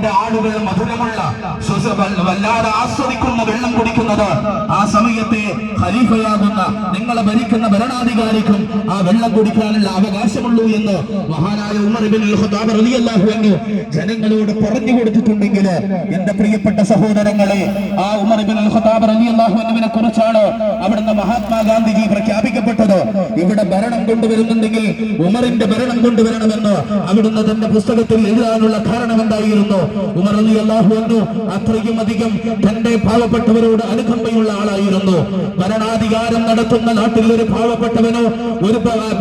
നാടിന്റെ ആളുകൾ മധുരമുള്ള വല്ലാതെ ആസ്വദിക്കുന്ന വെള്ളം കുടിക്കുന്നത് ആ സമയത്തെ ഖലീഫയാകുന്ന നിങ്ങളെ ഭരിക്കുന്ന ഭരണാധികാരിക്കും ആ വെള്ളം കുടിക്കാനുള്ള അവകാശമുള്ളൂ എന്ന് മഹാനായ ഉമർ ജനങ്ങളോട് പറഞ്ഞു കൊടുത്തിട്ടുണ്ടെങ്കിൽ എന്റെ പ്രിയപ്പെട്ട സഹോദരങ്ങളെ ആ ഉമർ ഇബ്നുൽ അൻഹുവിനെ കുറിച്ചാണ് അവിടുന്ന് മഹാത്മാഗാന്ധിജി പ്രഖ്യാപിക്കപ്പെട്ടത്. ഇവിടെ ഭരണം കൊണ്ടുവരുന്നുണ്ടെങ്കിൽ ഉമറിന്റെ ഭരണം കൊണ്ടുവരണമെന്ന് അവിടുന്ന് തന്റെ പുസ്തകത്തിൽ എഴുതാനുള്ള കാരണം എന്തായിരുന്നു? ഉമർ റളിയല്ലാഹു അൻഹു അത്രയും അധികം തന്റെ പാവപ്പെട്ടവരോട് അനുകമ്പയുള്ള ആളായിരുന്നു. ഭരണാധികാരം നടത്തുന്ന നാട്ടിൽ ഒരു പാവപ്പെട്ടവനോ ഒരു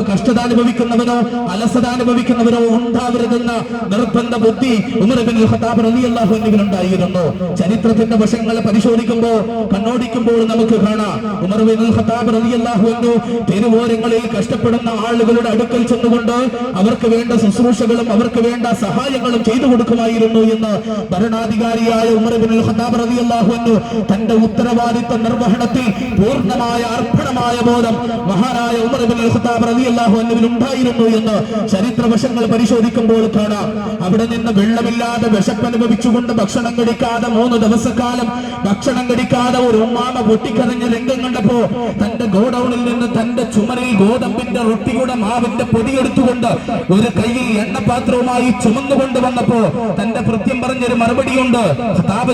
കഷ്ടത അനുഭവിക്കുന്നവനോ അലസത അനുഭവിക്കുന്നവനോ ഉണ്ടാവരുതെന്ന നിർബന്ധ ബുദ്ധി ഉമർ ബിൻ ഖത്താബ് റളിയല്ലാഹു ചരിത്രത്തിന്റെ വശങ്ങൾ പരിശോധിക്കുമ്പോൾ കണ്ണോടിക്കുമ്പോൾ നമുക്ക് കാണാം. ഉമർ ബിൻ ഖത്താബ് റളിയല്ലാഹു അൻഹു തെരുവോരങ്ങളിൽ കഷ്ടപ്പെടുന്ന ആളുകളുടെ അടുക്കൽ ചെന്നുകൊണ്ട് അവർക്ക് വേണ്ട ശുശ്രൂഷകളും അവർക്ക് വേണ്ട സഹായങ്ങളും ചെയ്തു കൊടുക്കുമായിരുന്നു എന്ന് ഭരണാധികാരിയായ ഉമർബിൻ ഖത്താബ് റളിയല്ലാഹു അൻഹു തന്റെ ഉത്തരവാദിത്ത നിർവഹണത്തിൽ പൂർണമായ അർപ്പണമായ ബോധം മഹാനായ ഉമർ ബിൻ ഖത്താബ് റളിയല്ലാഹു ഉണ്ടായിരുന്നു എന്ന് ചരിത്ര വശങ്ങൾ പരിശോധിക്കുമ്പോൾ കാണാം. അവിടെ നിന്ന് വെള്ളമില്ലാതെ വിശപ്പനുഭവിച്ചുകൊണ്ട് ഭക്ഷണം കഴിക്കാതെ മൂന്ന് ദിവസക്കാലം ഭക്ഷണം കഴിക്കാതെ ഒരു ഉമ്മാമ പൊട്ടിക്കരഞ്ഞ രംഗം കണ്ടപ്പോ തന്റെ ഗോഡൌണിൽ നിന്ന് തന്റെ ചുമരിൽ ഗോതമ്പിന്റെ റൊട്ടിയുടെ മാവിന്റെ പൊടിയെടുത്തുകൊണ്ട് ഒരു കയ്യിൽ എണ്ണപാത്രവുമായി ചുമന്നുകൊണ്ട് വന്നപ്പോ തന്റെ കൃത്യം പറഞ്ഞൊരു മറുപടിയുണ്ട്.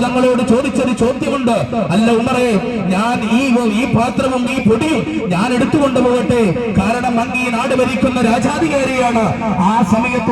തങ്ങളോട് ചോദിച്ചൊരു ചോദ്യമുണ്ട്. അല്ല ഉമറേ ഞാൻ ഈ ഈ പാത്രവും ഈ പൊടിയും ഞാൻ എടുത്തുകൊണ്ടു പോകട്ടെ. കാരണം അങ്ങ് ഈ നാട് ഭരിക്കുന്ന രാജാധികാരിയാണ്. ആ സമയത്ത്